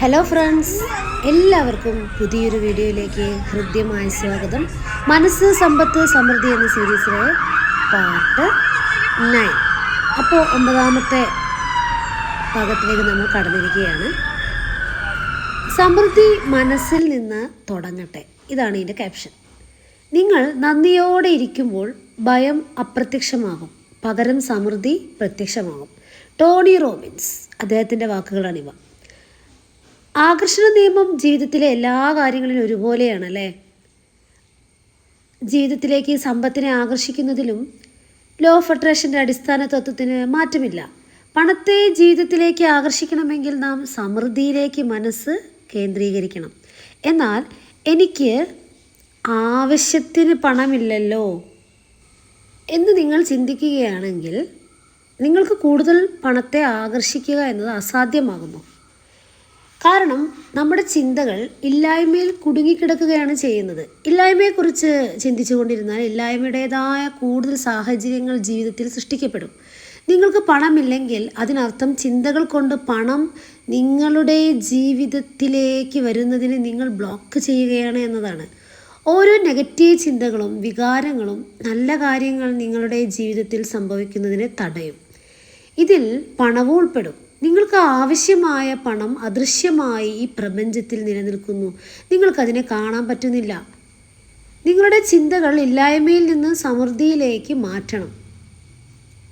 Hello friends എല്ലാവർക്കും പുതിയൊരു വീഡിയോയിലേക്ക് ഹൃദ്യമായ സ്വാഗതം. മനസ്സ് സമ്പത്ത് സമൃദ്ധി എന്ന സീരീസിലെ പാർട്ട് നയൻ അപ്പോൾ ഒമ്പതാമത്തെ ഭാഗത്തിലേക്ക് നമ്മൾ കടന്നിരിക്കുകയാണ്. സമൃദ്ധി മനസ്സിൽ നിന്ന് തുടങ്ങട്ടെ. ഇതാണ് ഇതിന്റെ ക്യാപ്ഷൻ നിങ്ങൾ നന്ദിയോടെ ഇരിക്കുമ്പോൾ ഭയം അപ്രത്യക്ഷമാകും. പകരം സമൃദ്ധി പ്രത്യക്ഷമാകും. ടോണി റോബിൻസ് അദ്ദേഹത്തിന്റെ വാക്കുകളാണിവ. ആകർഷണ നിയമം ജീവിതത്തിലെ എല്ലാ കാര്യങ്ങളിലും ഒരുപോലെയാണ് അല്ലേ ജീവിതത്തിലേക്ക് സമ്പത്തിനെ ആകർഷിക്കുന്നതിലും ലോ ഓഫ് അട്രാക്ഷന്റെ അടിസ്ഥാന തത്വത്തിന് മാറ്റമില്ല. പണത്തെ ജീവിതത്തിലേക്ക് ആകർഷിക്കണമെങ്കിൽ നാം സമൃദ്ധിയിലേക്ക് മനസ്സ് കേന്ദ്രീകരിക്കണം. എന്നാൽ എനിക്ക് ആവശ്യത്തിന് പണമില്ലല്ലോ എന്ന് നിങ്ങൾ ചിന്തിക്കുകയാണെങ്കിൽ നിങ്ങൾക്ക് കൂടുതൽ പണത്തെ ആകർഷിക്കുക എന്നത് അസാധ്യമാകുന്നു കാരണം നമ്മുടെ ചിന്തകൾ ഇല്ലായ്മയിൽ കുടുങ്ങിക്കിടക്കുകയാണ് ചെയ്യുന്നത്. ഇല്ലായ്മയെക്കുറിച്ച് ചിന്തിച്ചുകൊണ്ടിരുന്നാൽ ഇല്ലായ്മയുടേതായ കൂടുതൽ സാഹചര്യങ്ങൾ ജീവിതത്തിൽ സൃഷ്ടിക്കപ്പെടും. നിങ്ങൾക്ക് പണമില്ലെങ്കിൽ അതിനർത്ഥം ചിന്തകൾ കൊണ്ട് പണം നിങ്ങളുടെ ജീവിതത്തിലേക്ക് വരുന്നതിന് നിങ്ങൾ ബ്ലോക്ക് ചെയ്യുകയാണ് എന്നതാണ്. ഓരോ നെഗറ്റീവ് ചിന്തകളും വികാരങ്ങളും നല്ല കാര്യങ്ങൾ നിങ്ങളുടെ ജീവിതത്തിൽ സംഭവിക്കുന്നതിനെ തടയും. ഇതിൽ പണവും ഉൾപ്പെടും. നിങ്ങൾക്ക് ആവശ്യമായ പണം അദൃശ്യമായി ഈ പ്രപഞ്ചത്തിൽ നിലനിൽക്കുന്നു. നിങ്ങൾക്കതിനെ കാണാൻ പറ്റുന്നില്ല. നിങ്ങളുടെ ചിന്തകൾ ഇല്ലായ്മയിൽ നിന്ന് സമൃദ്ധിയിലേക്ക് മാറ്റണം.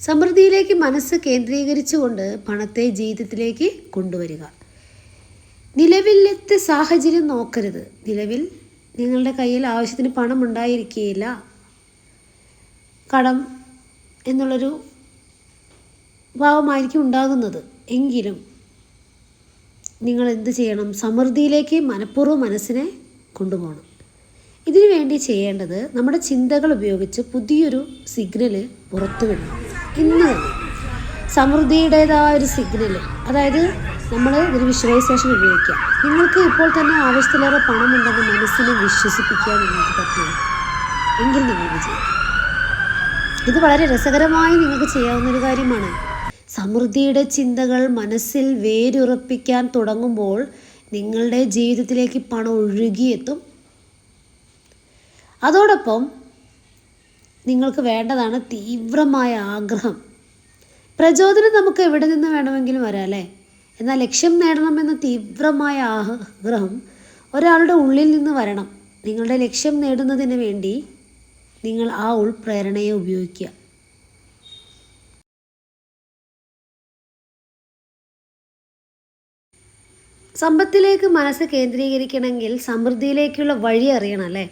സമൃദ്ധിയിലേക്ക് മനസ്സ് കേന്ദ്രീകരിച്ചുകൊണ്ട് പണത്തെ ജീവിതത്തിലേക്ക് കൊണ്ടുവരിക. നിലവിലത്തെ സാഹചര്യം നോക്കരുത്. നിലവിൽ നിങ്ങളുടെ കയ്യിൽ ആവശ്യത്തിന് പണം ഉണ്ടായിരിക്കുകയില്ല. കടം എന്നുള്ളൊരു ഭാവമായിരിക്കും ഉണ്ടാകുന്നത്. എങ്കിലും നിങ്ങൾ എന്ത് ചെയ്യണം? സമൃദ്ധിയിലേക്ക് മനഃപൂർവം മനസ്സിനെ കൊണ്ടുപോകണം. ഇതിനു വേണ്ടി ചെയ്യേണ്ടത് നമ്മുടെ ചിന്തകൾ ഉപയോഗിച്ച് പുതിയൊരു സിഗ്നൽ പുറത്തുവിടണം ഇന്ന് തന്നെ സമൃദ്ധിയുടേതായ ഒരു സിഗ്നൽ അതായത് നമ്മൾ ഒരു വിഷ്വലൈസേഷൻ ഉപയോഗിക്കാം നിങ്ങൾക്ക് ഇപ്പോൾ തന്നെ ആവശ്യത്തിലേറെ പണമുണ്ടെന്ന് മനസ്സിനെ വിശ്വസിപ്പിക്കാൻ നിങ്ങൾക്ക് പറ്റില്ല. എങ്കിൽ നിങ്ങൾ വിജയിക്കും ഇത് വളരെ രസകരമായി നിങ്ങൾക്ക് ചെയ്യാവുന്ന ഒരു കാര്യമാണ്. സമൃദ്ധിയുടെ ചിന്തകൾ മനസ്സിൽ വേരുറപ്പിക്കാൻ തുടങ്ങുമ്പോൾ നിങ്ങളുടെ ജീവിതത്തിലേക്ക് പണം ഒഴുകിയെത്തും. അതോടൊപ്പം നിങ്ങൾക്ക് വേണ്ടതാണ് തീവ്രമായ ആഗ്രഹം. പ്രചോദനം നമുക്ക് എവിടെ നിന്ന് വേണമെങ്കിലും വരാം അല്ലേ? എന്നാൽ ലക്ഷ്യം നേടണമെന്ന തീവ്രമായ ആഗ്രഹം ഒരാളുടെ ഉള്ളിൽ നിന്ന് വരണം. നിങ്ങളുടെ ലക്ഷ്യം നേടുന്നതിന് വേണ്ടി നിങ്ങൾ ആ ഉൾപ്രേരണയെ ഉപയോഗിക്കുക. സമ്പത്തിലേക്ക് മനസ്സ് കേന്ദ്രീകരിക്കണമെങ്കിൽ സമൃദ്ധിയിലേക്കുള്ള വഴി അറിയണം അല്ലേ?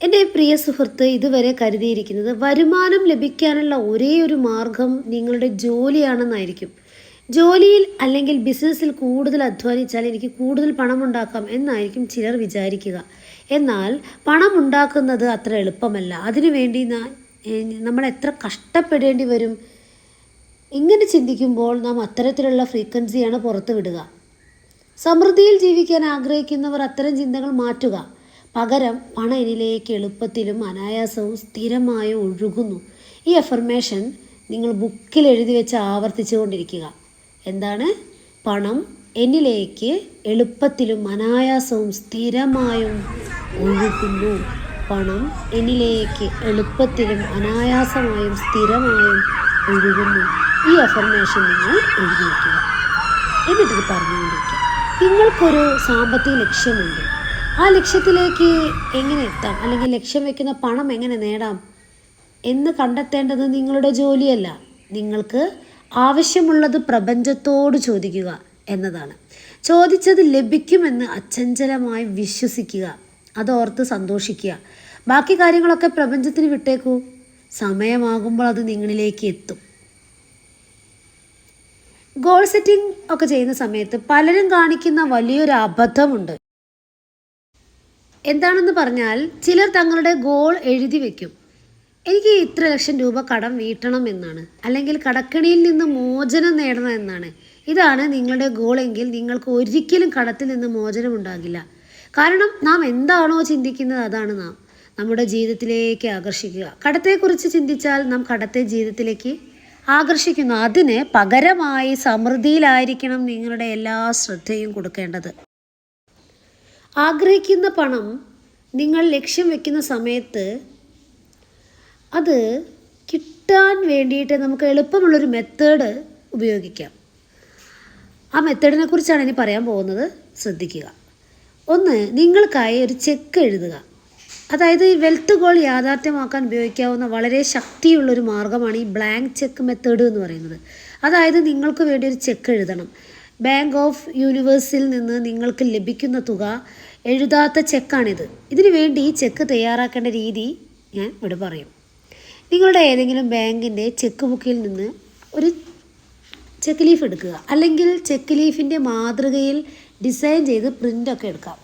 എന്റെ പ്രിയ സുഹൃത്ത് ഇതുവരെ കരുതിയിരിക്കുന്നത് വരുമാനം ലഭിക്കാനുള്ള ഒരേ ഒരു മാർഗം നിങ്ങളുടെ ജോലിയാണെന്നായിരിക്കും. ജോലിയിൽ അല്ലെങ്കിൽ ബിസിനസ്സിൽ കൂടുതൽ അധ്വാനിച്ചാൽ എനിക്ക് കൂടുതൽ പണം ഉണ്ടാക്കാം എന്നായിരിക്കും ചിലർ വിചാരിക്കുക. എന്നാൽ പണം ഉണ്ടാക്കുന്നത് അത്ര എളുപ്പമല്ല. അതിനുവേണ്ടി നമ്മൾ എത്ര കഷ്ടപ്പെടേണ്ടി വരും? ഇങ്ങനെ ചിന്തിക്കുമ്പോൾ നാം അത്തരത്തിലുള്ള ഫ്രീക്വൻസിയാണ് പുറത്തു വിടുക സമൃദ്ധിയിൽ ജീവിക്കാൻ ആഗ്രഹിക്കുന്നവർ അത്തരം ചിന്തകൾ മാറ്റുക. പകരം പണം എന്നിലേക്ക് എളുപ്പത്തിലും അനായാസവും സ്ഥിരമായും ഒഴുകുന്നു. ഈ എഫർമേഷൻ നിങ്ങൾ ബുക്കിൽ എഴുതി വെച്ച് ആവർത്തിച്ചു കൊണ്ടിരിക്കുക എന്താണ്? പണം എന്നിലേക്ക് എളുപ്പത്തിലും അനായാസവും സ്ഥിരമായും ഒഴുകുന്നു. പണം എന്നിലേക്ക് എളുപ്പത്തിലും അനായാസമായും സ്ഥിരമായും ഒഴുകുന്നു. ഈ അഫർമേഷൻ നിങ്ങൾ എഴുതി വയ്ക്കുക എന്നിട്ടിത് പറഞ്ഞുകൊണ്ടിരിക്കുക. നിങ്ങൾക്കൊരു സാമ്പത്തിക ലക്ഷ്യമുണ്ട്. ആ ലക്ഷ്യത്തിലേക്ക് എങ്ങനെ എത്താം? അല്ലെങ്കിൽ ലക്ഷ്യം വെക്കുന്ന പണം എങ്ങനെ നേടാം എന്ന് കണ്ടെത്തേണ്ടത് നിങ്ങളുടെ ജോലിയല്ല. നിങ്ങൾക്ക് ആവശ്യമുള്ളത് പ്രപഞ്ചത്തോട് ചോദിക്കുക എന്നതാണ്. ചോദിച്ചത് ലഭിക്കുമെന്ന് അച്ചഞ്ചലമായി വിശ്വസിക്കുക. അതോർത്ത് സന്തോഷിക്കുക. ബാക്കി കാര്യങ്ങളൊക്കെ പ്രപഞ്ചത്തിന് വിട്ടേക്കൂ. സമയമാകുമ്പോൾ അത് നിങ്ങളിലേക്ക് എത്തും. ഗോൾ സെറ്റിംഗ് ഒക്കെ ചെയ്യുന്ന സമയത്ത് പലരും കാണിക്കുന്ന വലിയൊരു അബദ്ധമുണ്ട്. എന്താണെന്ന് പറഞ്ഞാൽ ചിലർ തങ്ങളുടെ ഗോൾ എഴുതി വെക്കും. എനിക്ക് ഇത്ര ലക്ഷം രൂപ കടം വീട്ടണം എന്നാണ്. അല്ലെങ്കിൽ കടക്കണിയിൽ നിന്ന് മോചനം നേടണം എന്നാണ്. ഇതാണ് നിങ്ങളുടെ ഗോൾ എങ്കിൽ നിങ്ങൾക്ക് ഒരിക്കലും കടത്തിൽ നിന്ന് മോചനം ഉണ്ടാകില്ല. കാരണം നാം എന്താണോ ചിന്തിക്കുന്നത് അതാണ് നാം. നമ്മുടെ ജീവിതത്തിലേക്ക് ആകർഷിക്കുക. കടത്തെക്കുറിച്ച് ചിന്തിച്ചാൽ നാം കടത്തെ ജീവിതത്തിലേക്ക് ആകർഷിക്കുന്നു. അതിന് പകരമായി സമൃദ്ധിയിലായിരിക്കണം നിങ്ങളുടെ എല്ലാ ശ്രദ്ധയും കൊടുക്കേണ്ടത്. ആഗ്രഹിക്കുന്ന പണം നിങ്ങൾ ലക്ഷ്യം വെക്കുന്ന സമയത്ത് അത് കിട്ടാൻ വേണ്ടിയിട്ട് നമുക്ക് എളുപ്പമുള്ളൊരു മെത്തേഡ് ഉപയോഗിക്കാം. ആ മെത്തേഡിനെ കുറിച്ചാണ് ഇനി പറയാൻ പോകുന്നത്. ശ്രദ്ധിക്കുക. ഒന്ന് നിങ്ങൾക്കായി ഒരു ചെക്ക് എഴുതുക. അതായത് ഈ വെൽത്ത് ഗോൾ യാഥാർത്ഥ്യമാക്കാൻ ഉപയോഗിക്കാവുന്ന വളരെ ശക്തിയുള്ളൊരു മാർഗമാണ് ഈ ബ്ലാങ്ക് ചെക്ക് മെത്തേഡ് എന്ന് പറയുന്നത്. അതായത് നിങ്ങൾക്ക് വേണ്ടി ഒരു ചെക്ക് എഴുതണം. ബാങ്ക് ഓഫ് യൂണിവേഴ്സിൽ നിന്ന് നിങ്ങൾക്ക് ലഭിക്കുന്ന തുക എഴുതാത്ത ചെക്കാണിത് ഇതിനു വേണ്ടി ഈ ചെക്ക് തയ്യാറാക്കേണ്ട രീതി ഞാൻ ഇവിടെ പറയും. നിങ്ങളുടെ ഏതെങ്കിലും ബാങ്കിന്റെ ചെക്ക് ബുക്കിൽ നിന്ന് ഒരു ചെക്ക് ലീഫ് എടുക്കുക. അല്ലെങ്കിൽ ചെക്ക് ലീഫിന്റെ മാതൃകയിൽ ഡിസൈൻ ചെയ്ത് പ്രിന്റൊക്കെ എടുക്കാം.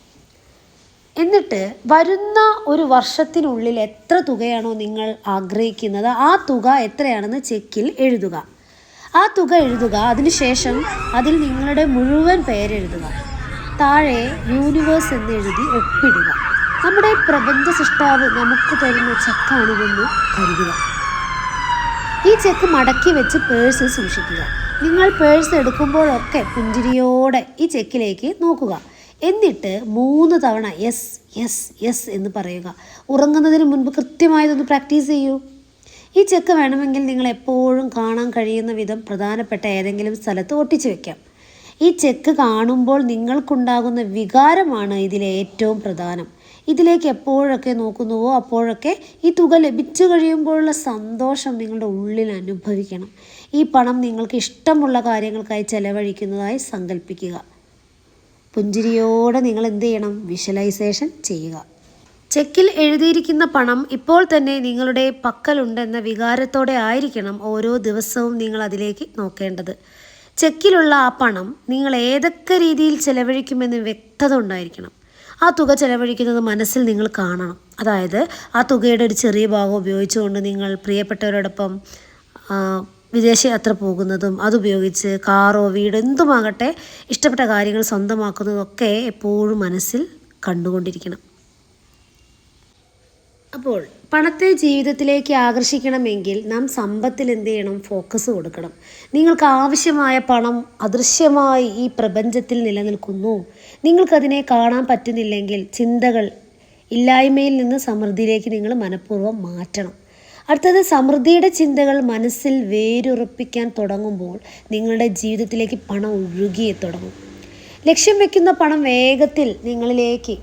എന്നിട്ട് വരുന്ന ഒരു വർഷത്തിനുള്ളിൽ എത്ര തുകയാണോ നിങ്ങൾ ആഗ്രഹിക്കുന്നത്? ആ തുക എത്രയാണെന്ന് ചെക്കിൽ എഴുതുക. ആ തുക എഴുതുക. അതിനുശേഷം അതിൽ നിങ്ങളുടെ മുഴുവൻ പേരെഴുതുക. താഴെ യൂണിവേഴ്സ് എന്ന് എഴുതി ഒപ്പിടുക. നമ്മുടെ പ്രപഞ്ച സൃഷ്ടാവ് നമുക്ക് തരുന്ന ചെക്കാണിതെന്ന് കരുതുക. ഈ ചെക്ക് മടക്കി വെച്ച് പേഴ്സിൽ സൂക്ഷിക്കുക. നിങ്ങൾ പേഴ്സ് എടുക്കുമ്പോഴൊക്കെ പുഞ്ചിരിയോടെ ഈ ചെക്കിലേക്ക് നോക്കുക. എന്നിട്ട് മൂന്ന് തവണ യെസ് യെസ് യെസ് എന്ന് പറയുക. ഉറങ്ങുന്നതിന് മുൻപ് കൃത്യമായതൊന്ന് പ്രാക്ടീസ് ചെയ്യൂ. ഈ ചെക്ക് വേണമെങ്കിൽ നിങ്ങൾ എപ്പോഴും കാണാൻ കഴിയുന്ന വിധം പ്രധാനപ്പെട്ട ഏതെങ്കിലും സ്ഥലത്ത് ഒട്ടിച്ചു വെക്കാം. ഈ ചെക്ക് കാണുമ്പോൾ നിങ്ങൾക്കുണ്ടാകുന്ന വികാരമാണ് ഇതിലെ ഏറ്റവും പ്രധാനം. ഇതിലേക്ക് എപ്പോഴൊക്കെ നോക്കുന്നുവോ അപ്പോഴൊക്കെ ഈ തുക ലഭിച്ചു കഴിയുമ്പോഴുള്ള സന്തോഷം നിങ്ങളുടെ ഉള്ളിൽ അനുഭവിക്കണം. ഈ പണം നിങ്ങൾക്ക് ഇഷ്ടമുള്ള കാര്യങ്ങൾക്കായി ചെലവഴിക്കുന്നതായി സങ്കല്പിക്കുക പുഞ്ചിരിയോടെ നിങ്ങൾ എന്ത് ചെയ്യണം? വിഷ്വലൈസേഷൻ ചെയ്യുക. ചെക്കിൽ എഴുതിയിരിക്കുന്ന പണം ഇപ്പോൾ തന്നെ നിങ്ങളുടെ പക്കലുണ്ടെന്ന വികാരത്തോടെ ആയിരിക്കണം ഓരോ ദിവസവും നിങ്ങൾ അതിലേക്ക് നോക്കേണ്ടത്. ചെക്കിലുള്ള ആ പണം നിങ്ങൾ ഏതൊക്കെ രീതിയിൽ ചെലവഴിക്കുമെന്ന് വ്യക്തത ഉണ്ടായിരിക്കണം. ആ തുക ചെലവഴിക്കുന്നത് മനസ്സിൽ നിങ്ങൾ കാണണം. അതായത് ആ തുകയുടെ ഒരു ചെറിയ ഭാഗം ഉപയോഗിച്ചുകൊണ്ട് നിങ്ങൾ പ്രിയപ്പെട്ടവരോടൊപ്പം വിദേശയാത്ര പോകുന്നതും അതുപയോഗിച്ച് കാറോ വീടോ എന്തുമാകട്ടെ ഇഷ്ടപ്പെട്ട കാര്യങ്ങൾ സ്വന്തമാക്കുന്നതൊക്കെ എപ്പോഴും മനസ്സിൽ കണ്ടുകൊണ്ടിരിക്കണം. അപ്പോൾ പണത്തെ ജീവിതത്തിലേക്ക് ആകർഷിക്കണമെങ്കിൽ നാം സമ്പത്തിൽ എന്ത് ചെയ്യണം? ഫോക്കസ് കൊടുക്കണം. നിങ്ങൾക്ക് ആവശ്യമായ പണം അദൃശ്യമായി ഈ പ്രപഞ്ചത്തിൽ നിലനിൽക്കുന്നു. നിങ്ങൾക്കതിനെ കാണാൻ പറ്റുന്നില്ലെങ്കിൽ ചിന്തകൾ ഇല്ലായ്മയിൽ നിന്ന് സമൃദ്ധിയിലേക്ക് നിങ്ങൾ മനഃപൂർവം മാറ്റണം. അടുത്തത് സമൃദ്ധിയുടെ ചിന്തകൾ മനസ്സിൽ വേരുറപ്പിക്കാൻ തുടങ്ങുമ്പോൾ നിങ്ങളുടെ ജീവിതത്തിലേക്ക് പണം ഒഴുകി തുടങ്ങും. ലക്ഷ്യം വെക്കുന്ന പണം വേഗത്തിൽ നിങ്ങളിലേക്ക്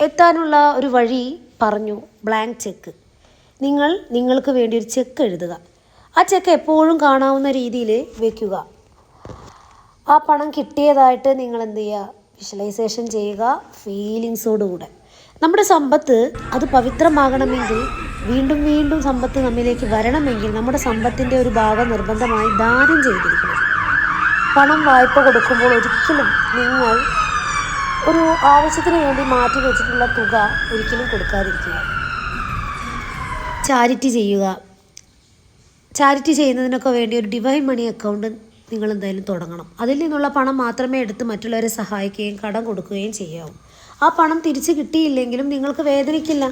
എത്താനുള്ള ഒരു വഴി പറഞ്ഞു ബ്ലാങ്ക് ചെക്ക് നിങ്ങൾ നിങ്ങൾക്ക് വേണ്ടി ഒരു ചെക്ക് എഴുതുക. ആ ചെക്ക് എപ്പോഴും കാണാവുന്ന രീതിയിൽ വെക്കുക. ആ പണം കിട്ടിയതായിട്ട് നിങ്ങൾ എന്ത് ചെയ്യുക? വിഷ്വലൈസേഷൻ ചെയ്യുക ഫീലിങ്സോടുകൂടെ നമ്മുടെ സമ്പത്ത് അത് പവിത്രമാകണമെങ്കിൽ വീണ്ടും വീണ്ടും സമ്പത്ത് നമ്മിലേക്ക് വരണമെങ്കിൽ നമ്മുടെ സമ്പത്തിന്റെ ഒരു ഭാഗം നിർബന്ധമായി ദാനം ചെയ്തിരിക്കണം. പണം വായ്പ കൊടുക്കുമ്പോൾ ഒരിക്കലും നിങ്ങൾ ഒരു ആവശ്യത്തിന് വേണ്ടി മാറ്റി വെച്ചിട്ടുള്ള തുക ഒരിക്കലും കൊടുക്കാതിരിക്കുക. ചാരിറ്റി ചെയ്യുക. ചാരിറ്റി ചെയ്യുന്നതിനൊക്കെ വേണ്ടി ഒരു ഡിവൈൻ മണി അക്കൗണ്ട് നിങ്ങൾ എന്തായാലും തുടങ്ങണം. അതിൽ നിന്നുള്ള പണം മാത്രമേ എടുത്ത് മറ്റുള്ളവരെ സഹായിക്കുകയും കടം കൊടുക്കുകയും ചെയ്യാവൂ. ആ പണം തിരിച്ച് കിട്ടിയില്ലെങ്കിലും നിങ്ങൾക്ക് വേദനിക്കില്ല.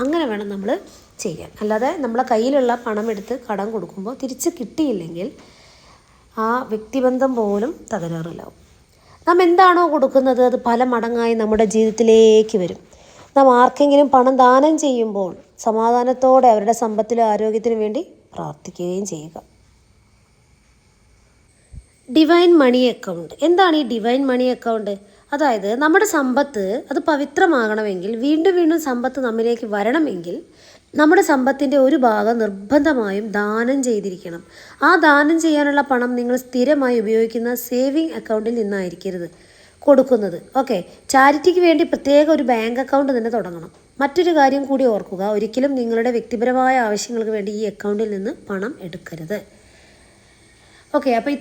അങ്ങനെ വേണം നമ്മൾ ചെയ്യാൻ. അല്ലാതെ നമ്മളെ കയ്യിലുള്ള പണം എടുത്ത് കടം കൊടുക്കുമ്പോൾ തിരിച്ച് കിട്ടിയില്ലെങ്കിൽ ആ വ്യക്തിബന്ധം പോലും തകരാറിലാവും. നാം എന്താണോ കൊടുക്കുന്നത് അത് പല മടങ്ങായി നമ്മുടെ ജീവിതത്തിലേക്ക് വരും. നാം ആർക്കെങ്കിലും പണം ദാനം ചെയ്യുമ്പോൾ സമാധാനത്തോടെ അവരുടെ സമ്പത്തിലും ആരോഗ്യത്തിനും വേണ്ടി പ്രാർത്ഥിക്കുകയും ചെയ്യുക. ഡിവൈൻ മണി അക്കൗണ്ട് എന്താണ് ഈ ഡിവൈൻ മണി അക്കൗണ്ട് അതായത് നമ്മുടെ സമ്പത്ത് അത് പവിത്രമാകണമെങ്കിൽ വീണ്ടും വീണ്ടും സമ്പത്ത് നമ്മിലേക്ക് വരണമെങ്കിൽ നമ്മുടെ സമ്പത്തിന്റെ ഒരു ഭാഗം നിർബന്ധമായും ദാനം ചെയ്തിരിക്കണം. ആ ദാനം ചെയ്യാനുള്ള പണം നിങ്ങൾ സ്ഥിരമായി ഉപയോഗിക്കുന്ന സേവിങ് അക്കൗണ്ടിൽ നിന്നായിരിക്കരുത്. കൊടുക്കുന്നത്. ഓക്കെ. ചാരിറ്റിക്ക് വേണ്ടി പ്രത്യേക ഒരു ബാങ്ക് അക്കൗണ്ട് തന്നെ തുടങ്ങണം. മറ്റൊരു കാര്യം കൂടി ഓർക്കുക. ഒരിക്കലും നിങ്ങളുടെ വ്യക്തിപരമായ ആവശ്യങ്ങൾക്ക് വേണ്ടി ഈ അക്കൗണ്ടിൽ നിന്ന് പണം എടുക്കരുത്. ഓക്കെ. അപ്പോൾ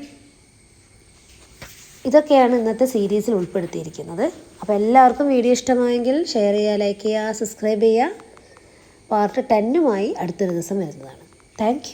ഇതൊക്കെയാണ് ഇന്നത്തെ സീരീസിൽ ഉൾപ്പെടുത്തിയിരിക്കുന്നത്. അപ്പോൾ എല്ലാവർക്കും വീഡിയോ ഇഷ്ടമായെങ്കിൽ ഷെയർ ചെയ്യുക ലൈക്ക് ചെയ്യുക സബ്സ്ക്രൈബ് ചെയ്യുക. പാർട്ട് ടെന്നുമായി അടുത്തൊരു ദിവസം വരുന്നതാണ്. താങ്ക്